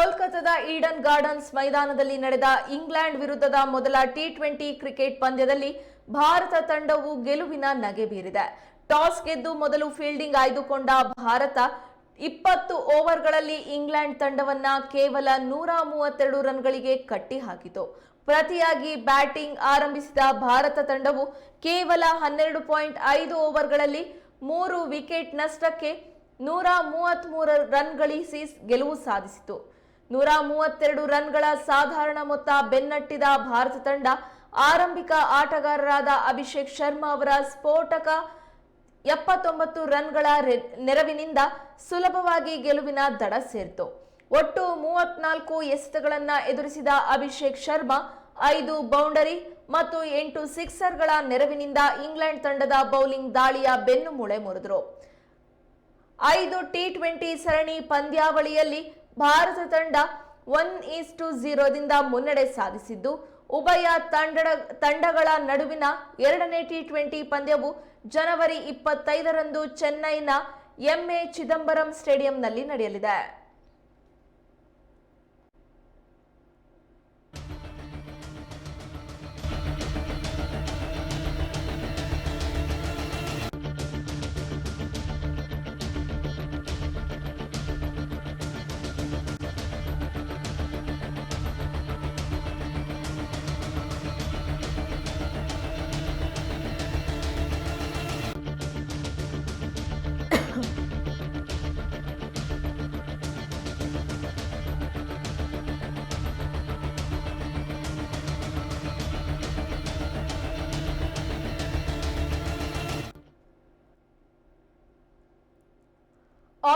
ಕೋಲ್ಕತಾದ Eden gardens ಮೈದಾನದಲ್ಲಿ ನಡೆದ England ವಿರುದ್ಧದ ಮೊದಲ ಟಿ ಟ್ವೆಂಟಿ ಕ್ರಿಕೆಟ್ ಪಂದ್ಯದಲ್ಲಿ ಭಾರತ ತಂಡವು ಗೆಲುವಿನ ನಗೆ ಬೀರಿದೆ. ಟಾಸ್ ಗೆದ್ದು ಮೊದಲು ಫೀಲ್ಡಿಂಗ್ ಆಯ್ದುಕೊಂಡ ಭಾರತ ಇಪ್ಪತ್ತು ಓವರ್ಗಳಲ್ಲಿ ಇಂಗ್ಲೆಂಡ್ ತಂಡವನ್ನ ಕೇವಲ ನೂರ ಮೂವತ್ತೆರಡು ರನ್ಗಳಿಗೆ ಕಟ್ಟಿಹಾಕಿತು. ಪ್ರತಿಯಾಗಿ ಬ್ಯಾಟಿಂಗ್ ಆರಂಭಿಸಿದ ಭಾರತ ತಂಡವು ಕೇವಲ ಹನ್ನೆರಡು ಪಾಯಿಂಟ್ ಐದು ಓವರ್ಗಳಲ್ಲಿ ಮೂರು ವಿಕೆಟ್ ನಷ್ಟಕ್ಕೆ ನೂರ ಮೂವತ್ತ್ ಮೂರು ರನ್ ಗಳಿಸಿ ಗೆಲುವು ಸಾಧಿಸಿತು. ನೂರ ಮೂವತ್ತೆರಡು ರನ್ಗಳ ಸಾಧಾರಣ ಮೊತ್ತ ಬೆನ್ನಟ್ಟಿದ ಭಾರತ ತಂಡ ಆರಂಭಿಕ ಆಟಗಾರರಾದ ಅಭಿಷೇಕ್ ಶರ್ಮಾ ಅವರ ಸ್ಫೋಟಕ ಎಪ್ಪತ್ತೊಂಬತ್ತು ರನ್ಗಳ ನೆರವಿನಿಂದ ಸುಲಭವಾಗಿ ಗೆಲುವಿನ ದಡ ಸೇರಿತು. ಒಟ್ಟು ಮೂವತ್ನಾಲ್ಕು ಎಸೆತಗಳನ್ನು ಎದುರಿಸಿದ ಅಭಿಷೇಕ್ ಶರ್ಮಾ ಐದು ಬೌಂಡರಿ ಮತ್ತು ಎಂಟು ಸಿಕ್ಸರ್ಗಳ ನೆರವಿನಿಂದ ಇಂಗ್ಲೆಂಡ್ ತಂಡದ ಬೌಲಿಂಗ್ ದಾಳಿಯ ಬೆನ್ನು ಮೂಳೆ ಮುರಿದರು. ಐದು ಟಿ ಟ್ವೆಂಟಿ ಸರಣಿ ಪಂದ್ಯಾವಳಿಯಲ್ಲಿ ಭಾರತ ತಂಡ ಒನ್ ಈಸ್ ಟು ಝೀರೋದಿಂದ ಮುನ್ನಡೆ ಸಾಧಿಸಿದ್ದು. ಉಭಯ ತಂಡ ತಂಡಗಳ ನಡುವಿನ ಎರಡನೇ ಟಿ ಟ್ವೆಂಟಿ ಪಂದ್ಯವು ಜನವರಿ ಇಪ್ಪತ್ತೈದರಂದು ಚೆನ್ನೈನ ಎಂಎ ಚಿದಂಬರಂ ಸ್ಟೇಡಿಯಂನಲ್ಲಿ ನಡೆಯಲಿದೆ.